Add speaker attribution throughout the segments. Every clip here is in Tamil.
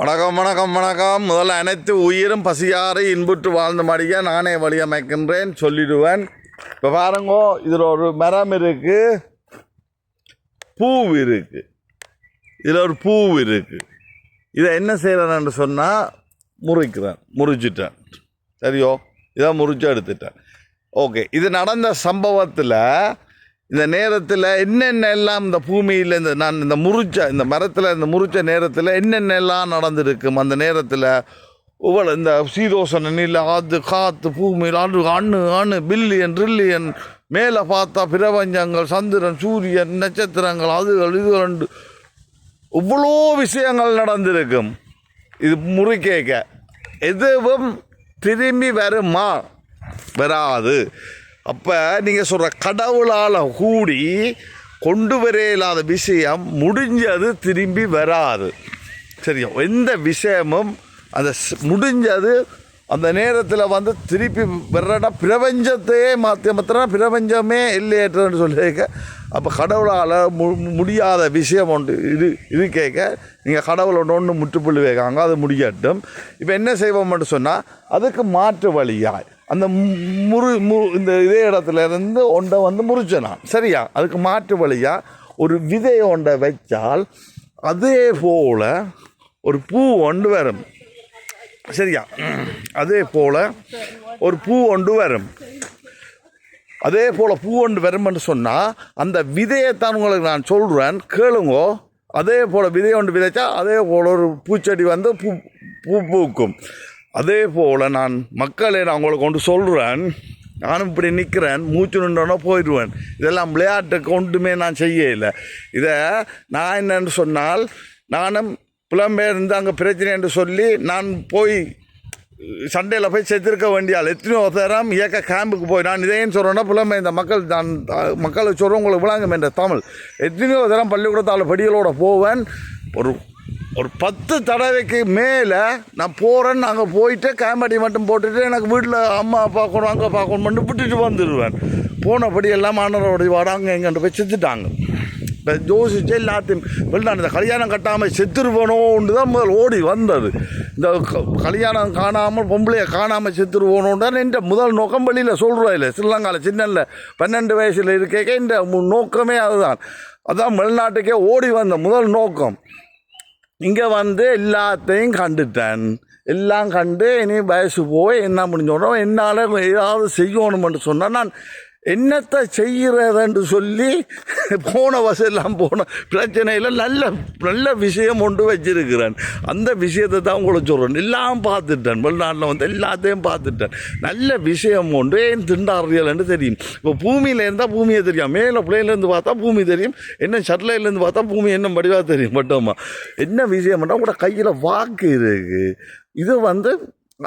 Speaker 1: வணக்கம் வணக்கம் வணக்கம். முதல்ல அனைத்து உயிரும் பசியாறு இன்புற்று வாழ்ந்த மாதிரியே நானே வழியமைக்கின்றேன் சொல்லிடுவேன். இப்போ பாருங்கோ இதில் ஒரு மரம் இருக்குது பூ இருக்கு. இதில் ஒரு பூ இருக்கு. இதை என்ன செய்கிறேன்னு சொன்னால் முறிக்கிறேன் முறிச்சிட்டேன் சரியோ? இதை முறிச்சு எடுத்துட்டேன். ஓகே இது நடந்த சம்பவத்தில் இந்த நேரத்தில் என்னென்ன எல்லாம் இந்த பூமியில் இந்த நான் இந்த முறிச்ச இந்த மரத்தில் இந்த முறிச்ச நேரத்தில் என்னென்ன எல்லாம் நடந்திருக்கும்? அந்த நேரத்தில் இவ்வளோ இந்த சீதோசன நில அது காற்று பூமியில் அணு அணு அணு பில்லியன் ட்ரில்லியன் மேலே பார்த்தா பிரபஞ்சங்கள் சந்திரன் சூரியன் நட்சத்திரங்கள் அதுகள் இதுகள் இவ்வளோ விஷயங்கள் நடந்திருக்கும். இது முறிக்கேக்க எதுவும் திரும்பி வருமா? வராது. அப்போ நீங்கள் சொல்கிற கடவுளால் கூடி கொண்டு வர இல்லாத விஷயம் முடிஞ்சது திரும்பி வராது. சரியா? எந்த விஷயமும் அந்த முடிஞ்சது அந்த நேரத்தில் வந்து திருப்பி வர்றனா பிரபஞ்சத்தையே மாற்றி மாத்திரா பிரபஞ்சமே இல்லையேற்றன்னு சொல்லியிருக்க. அப்போ கடவுளால் மு முடியாத விஷயம் ஒன்று இது இது கேட்க நீங்கள் கடவுள் ஒன்று ஒன்று முற்றுப்புள்ளி வைக்காங்க அது முடியட்டும். இப்போ என்ன செய்வோம்னு சொன்னால் அதுக்கு மாற்று வழியாய். அந்த முறு மு இந்த இதே இடத்துல இருந்து ஒன்றை வந்து முறிச்சனா சரியா? அதுக்கு மாற்று வழியாக ஒரு விதை ஒன்றை வைச்சால் அதே போல் ஒரு பூ ஒன்று வரும். சரியா? அதே போல் ஒரு பூ ஒன்று வரும். அதே போல் பூ ஒன்று வரும்னு சொன்னால் அந்த விதையைத்தான் உங்களுக்கு நான் சொல்கிறேன் கேளுங்கோ. அதே போல் விதை ஒன்று விதைச்சா அதே போல் ஒரு பூச்செடி வந்து பூ பூ பூக்கும். அதே போல் நான் மக்களை நான் உங்களுக்கு கொண்டு சொல்கிறேன் நானும் இப்படி நிற்கிறேன் மூச்சு நின்றோன்னா போயிடுவேன். இதெல்லாம் விளையாட்டுக்கு ஒன்றுமே நான் செய்யலை. இதை நான் என்னன்னு சொன்னால் நானும் புலம்பெயர்ந்து அங்கே பிரச்சனை என்று சொல்லி நான் போய் சண்டையில் போய் செத்திருக்க வேண்டிய ஆள். எத்தனையோ தரம் இயக்க கேம்புக்கு போய் நான் இதையும் சொல்கிறேன்னா புலமை இந்த மக்கள் தான் மக்களை மக்களுக்கு சொல்கிறேன் உங்களுக்கு விளங்கும் என்ற தமிழ். எத்தனையோ தரம் பள்ளிக்கூடத்தால் படிகளோட போவேன். ஒரு ஒரு பத்து தடவைக்கு மேலே நான் போகிறேன்னு அங்கே போயிட்டு கேமடி மட்டும் போட்டுட்டு எனக்கு வீட்டில் அம்மா பார்க்கணும் அங்கே பார்க்கணும் மட்டும் விட்டுட்டு வந்துடுவேன் போனபடி எல்லாம் மாணவரோடைய வாட அங்கே போய் செத்துட்டாங்க. இப்போ ஜோசிச்சு எல்லாத்தையும் வெளிநாட்டு இந்த கல்யாணம் கட்டாமல் செத்துருவோனோன்னு தான் முதல் ஓடி வந்தது. இந்த க- கல்யாணம் காணாமல் பொம்பளையை காணாமல் செத்துருவோனோன்னு தான் என்ற முதல் நோக்கம் வெளியில் சொல்கிறோம் இல்லை ஸ்ரீலங்காவில் சின்னல்ல பன்னெண்டு வயசில் இருக்க இந்த நோக்கமே அதுதான். அதுதான் வெளிநாட்டுக்கே ஓடி வந்த முதல் நோக்கம். இங்கே வந்து எல்லாத்தையும் கண்டுட்டேன். எல்லாம் கண்டு இனி வயசு போய் என்ன முடிஞ்சோடனோ என்னால் ஏதாவது செய்யணும்னு சொன்னால் நான் என்னத்தை செய்கிறதென்று சொல்லி போன வசெல்லாம் போன பிரச்சனையில் நல்ல நல்ல விஷயம் கொண்டு வச்சிருக்கிறேன். அந்த விஷயத்தை தான் உங்களுக்கு சொல்கிறேன் எல்லாம் பார்த்துட்டேன். வெளிநாட்டில் வந்து எல்லாத்தையும் பார்த்துட்டேன். நல்ல விஷயம் கொண்டு ஏன் திண்டாடுறீங்கன்னு தெரியும். இப்போ பூமியில் இருந்தால் பூமியை தெரியும். மேலே பிள்ளையிலேருந்து பார்த்தா பூமி தெரியும். என்ன சட்லையிலேருந்து பார்த்தா பூமி என்ன வடிவாக தெரியும். பட்டோமா என்ன விஷயம்னா கூட கையில் வாக்கு இருக்குது இது வந்து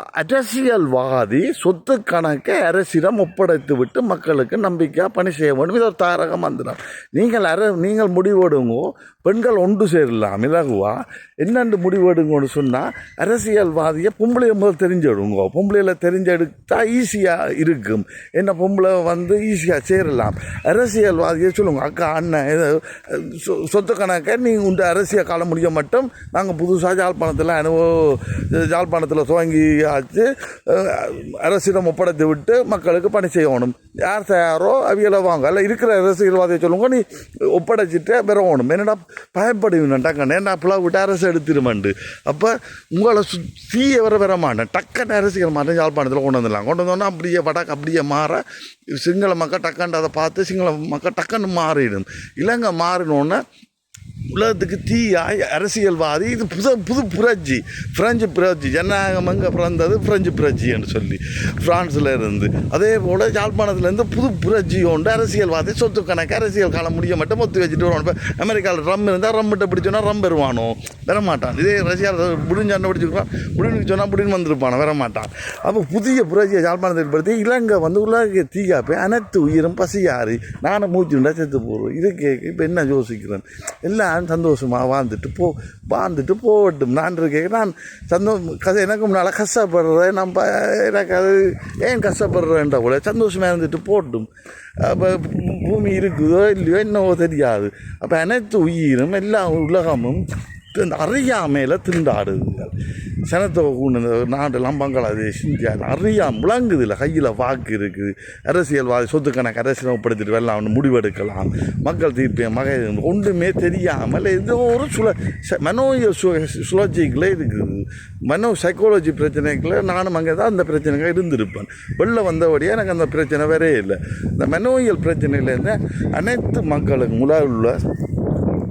Speaker 1: அரசியல்வாதி சொத்து கணக்கை அரசிடம் ஒப்படைத்து விட்டு மக்களுக்கு நம்பிக்கையாக பணி செய்ய வேண்டும். இது ஒரு தாரக மந்திரம். நீங்கள் அர நீங்கள் முடிவெடுங்கோ. பெண்கள் ஒன்று சேரலாம். இலகுவா? என்னென்று முடிவெடுங்கன்னு சொன்னால் அரசியல்வாதியை பொம்பளை முதல் தெரிஞ்செடுங்கோ. பொம்பளையில் தெரிஞ்செடுத்தா ஈஸியாக இருக்கும். என்ன பொம்பளை வந்து ஈஸியாக சேரலாம். அரசியல்வாதியை சொல்லுங்க அக்கா அண்ணன் இது சொ- சொத்து கணக்கை நீங்கள் உண்டு அரசியல் காலம் முடிய மட்டும் நாங்கள் புதுசாக ஜாழ்ப்பாணத்தில் அனுபவ ஜாழ்ப்பாணத்தில் துவங்கி ஆச்சு. அரசிடம் ஒப்படைத்து விட்டு மக்களுக்கு பணி செய்யணும் யார் தயாரோ அவியலை வாங்க. அல்ல இருக்கிற அரசியல்வாதியை சொல்லுங்க நீ ஒப்படைச்சிட்டு பெறணும் என்னடா பயன்படுவேன் டக்குன்னு? என்ன பிள்ளை விட்டு அரசு எடுத்துருமாண்டு. அப்போ உங்களை சுற்றிய வர வர மாட்டேன். டக்குன்னு அரசியல் மாட்டேன் யாழ்ப்பாணத்தில் கொண்டு வந்துடலாம். கொண்டு வந்தோன்னா அப்படியே வடக்கு அப்படியே மாற சிங்கள மக்கள் டக்குன்னு அதை பார்த்து சிங்கள மக்கள் டக்குன்னு மாறிடும். இலங்கை மாறினோன்னே உலகத்துக்கு தீயாய் அரசியல்வாதி இது புது புது புரட்சி. பிரெஞ்சு புரட்சி. ஜனநாயகம் அங்கே பிறந்தது பிரெஞ்சு புரட்சி என்று சொல்லி ஃப்ரான்ஸில் இருந்து. அதே போல் யாழ்ப்பாணத்துலேருந்து புது புரட்சி உண்டு அரசியல்வாதி சொத்து கணக்கு அரசியல் காலம் முடிய மட்டும் ஒத்து வச்சுட்டு வருவான். இப்போ அமெரிக்காவில் ரம் இருந்தால் ரம்மிட்ட பிடிச்சோன்னா ரம் பெறுவானோ வரமாட்டான். இதே ரஷ்யாவில் முடிஞ்சாண்ட பிடிச்சிருக்கான் புடின்னு சொன்னால் முடின்னு வந்திருப்பானோ? வரமாட்டான். அப்போ புதிய புரட்சியை யாழ்ப்பாணத்தில் ஏற்படுத்தி இலங்கை வந்து உலக தீயா போய் அனைத்து உயிரும் பசியாறு நானும் மூச்சுண்டா செத்து போடுவோம் இதை கேட்க இப்போ என்ன யோசிக்கிறேன்? எல்லாம் சந்தோஷமாக வாழ்ந்துட்டு போ வாழ்ந்துட்டு போகட்டும். நான் இருக்கேன் நான் சந்தோ கதை எனக்கு முன்னால் கஷ்டப்படுறேன். நம்ம எனக்கு அது ஏன் கஷ்டப்படுறேன்ற கூட சந்தோஷமாக இருந்துட்டு போட்டும் அப்போ பூமி இருக்குதோ இல்லையோ என்னவோ தெரியாது. அப்போ அனைத்து உயிரும் எல்லா உலகமும் அறியாமையில் திண்டாடுதுகள் சனத்தொகை கூண்டு நாடெல்லாம் பங்களாதேஷ் இந்தியா விளங்குது இல்லை கையில் வாக்கு இருக்குது. அரசியல்வாதி சொத்து கணக்கு அரசியல்படுத்திட்டு வரலாம் முடிவெடுக்கலாம். மக்கள் தீர்ப்பு மகை ஒன்றுமே தெரியாமல் ஏதோ ஒரு சுழ ச- மனோய சு சுழற்சிகளே இருக்குது. மனோ சைக்காலஜி பிரச்சனைக்குள்ள நானும் அங்கே தான் அந்த பிரச்சனைகள் இருந்திருப்பேன். வெளில வந்தபடியே எனக்கு அந்த பிரச்சனை வரே இல்லை. இந்த மனோயியல் பிரச்சனையிலேருந்து அனைத்து மக்களுக்கு முல உள்ள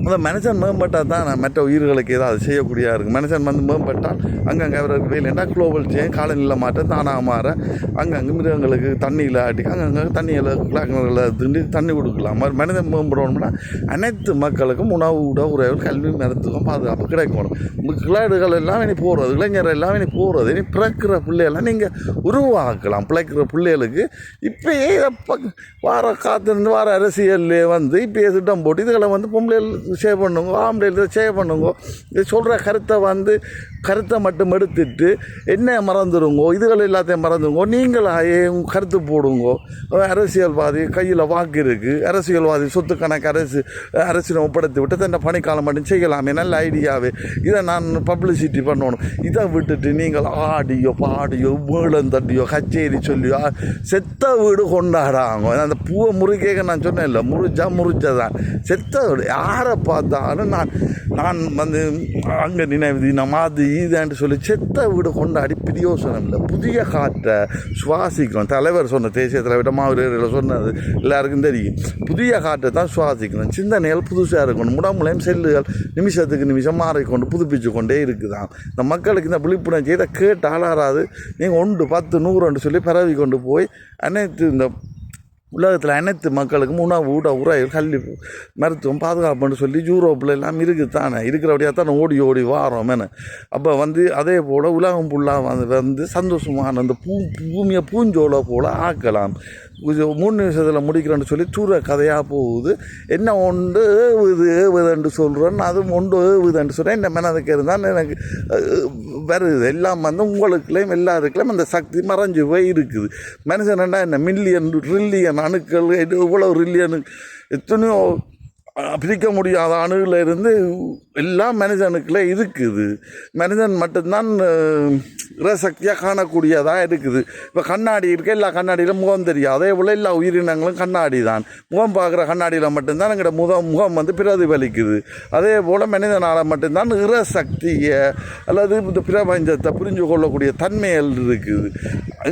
Speaker 1: அந்த மனுஷன் மேம்பட்டால் தான் நான் மற்ற உயிர்களுக்கு ஏதாவது செய்யக்கூடியா இருக்குது மனுஷன் வந்து மேம்பட்டால் அங்கங்கே அவருக்கு வேலைன்னா குளோபல் சேஞ்ச் காலநிலை மாற்றம் தானாக மாற அங்கங்கே மிருகங்களுக்கு தண்ணியில் ஆட்டி அங்கங்கே தண்ணியில் கிளாக்கில் திண்டி தண்ணி கொடுக்கலாம். மாதிரி மனிதன் மேம்படணும்னா அனைத்து மக்களுக்கும் உணவு உட உறவு கல்வி மருத்துவம் பாதுகாப்பு கிடைக்கணும். கிளாடுகள் எல்லாம் இனி போகிறது இளைஞர் எல்லாம் இனி போகிறது இனி பிறக்கிற பிள்ளைகள்லாம் நீங்கள் உருவாக்கலாம். பிழைக்கிற பிள்ளைகளுக்கு இப்பயே எப்போ வார காத்திருந்து வார அரசியல்லே வந்து இப்பயே திட்டம் போட்டு இதுகளை வந்து பொம்பளைகள் சேவ் பண்ணுங்க ஆம்பளைகள் சேவ் பண்ணுங்க. இது சொல்கிற கருத்தை வந்து கருத்தை மட்டும் எடுத்துட்டு என்ன மறந்துடுங்கோ இதுகள் எல்லாத்தையும் மறந்துங்க நீங்களாயே கருத்து போடுங்கோ. அரசியல்வாதி கையில் வாக்கு இருக்குது அரசியல்வாதி சொத்து கணக்கு அரசு அரசியல் ஒப்படைத்து விட்டு தன்னை பணிக்காலம் மட்டும் செய்யலாமே நல்ல ஐடியாவே. இதை நான் பப்ளிசிட்டி பண்ணணும். இதை விட்டுட்டு நீங்கள் ஆடியோ பாடியோ மேளம் தட்டியோ கச்சேரி சொல்லியோ செத்த வீடு கொண்டாடாங்க. அந்த பூவை முறிக்க நான் சொன்னேன் இல்லை முறிச்சா முறிச்சதான் செத்த வீடு யாரை பார்த்தாலும் நான் நான் வந்து அங்கே நினைவு தினம் அது இதுன்னு சொல்லி செத்த வீடு கொண்டாடி பிரியோசனம் இல்லை புதிய காற்றை சுவாசிக்கணும். தலைவர் சொன்ன தேசிய தலைவர் மாவீரர்கள் சொன்னது எல்லாருக்கும் தெரியும். புதிய காற்றை தான் சுவாசிக்கணும். சிந்தனைகள் புதுசாக இருக்கணும். உடம்புலையும் செல்லுகள் நிமிஷத்துக்கு நிமிஷம் மாறிக்கொண்டு புதுப்பிச்சு கொண்டே இருக்குதான் இந்த மக்களுக்கு இந்த விழிப்புணர்ச்சி இதை கேட்டு ஆளாராது நீங்கள் ஒன்று பத்து நூறுன்னு சொல்லி பரவி கொண்டு போய் அனைத்து இந்த உலகத்தில் அனைத்து மக்களுக்கும் உணவு ஊட உரைகள் கல்வி மருத்துவம் பாதுகாப்புன்னு சொல்லி யூரோப்பில் எல்லாம் இருக்குது தானே. இருக்கிறபடியாக தான் ஓடி ஓடி வாரோம் அப்போ வந்து அதே போல் உலகம் ஃபுல்லாக வந்து வந்து சந்தோஷமான அந்த பூ பூமியை பூஞ்சோலை போல் ஆக்கலாம். இது மூணு நிமிஷத்தில் முடிக்கிறேன்னு சொல்லி தூர கதையாக போகுது. என்ன ஒன்று ஏவுது ஏவுதுன்னு சொல்கிறேன் அதுவும் ஒன்று ஏவுதுன்னு சொல்கிறேன் என்ன மனதுக்கு இருந்தால் எனக்கு வருது. எல்லாம் வந்து உங்களுக்குள்ளேயும் எல்லாருக்குள்ளேயும் அந்த சக்தி மறைஞ்சு போய் இருக்குது மனுஷன் என்ன மில்லியன் ட்ரில்லியன் அணுக்கள் இவ்வளோ ரில்லியனு எத்தனையோ பிரிக்க முடியாத அணுவில் இருந்து எல்லாம் மனிதனுக்குள்ளே இருக்குது. மனிதன் மட்டும்தான் ரசக்தியாக காணக்கூடியதாக இருக்குது. இப்போ கண்ணாடி இருக்க எல்லா கண்ணாடியிலும் முகம் தெரியும் அதே போல் எல்லா உயிரினங்களும் கண்ணாடி தான் முகம் பார்க்குற கண்ணாடியில் மட்டும்தான் எங்களோட முகம் முகம் வந்து பிரதிபலிக்குது. அதே போல் மனிதனால் மட்டும்தான் இறசக்தியை அல்லது இந்த பிரபஞ்சத்தை புரிஞ்சு கொள்ளக்கூடிய தன்மைகள் இருக்குது.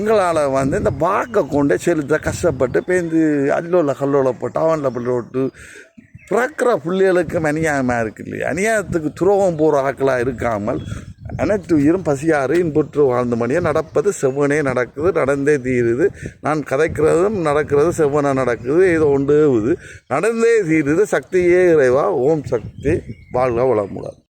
Speaker 1: எங்களால் வந்து இந்த வாக்கை கொண்டே செலுத்த கஷ்டப்பட்டு பேந்து அல்லோல கல்லோல போட்டு அவனில் போட்டு பிறக்கிற பிள்ளைகளுக்கும் அநியாயமாக இருக்கு இல்லையா? அநியாயத்துக்கு துரோகம் போகிற ஆக்களாக இருக்காமல் அனைத்து உயிரும் பசியாறு இன்புற்று வாழ்ந்த மணியாக நடப்பது செவ்வனே நடக்குது நடந்தே தீருது. நான் கதைக்கிறதும் நடக்கிறது செவ்வனை நடக்குது ஏதோ ஒன்று நடந்தே தீருது சக்தியே இறைவா. ஓம் சக்தி வாழ்க வளமுடன்.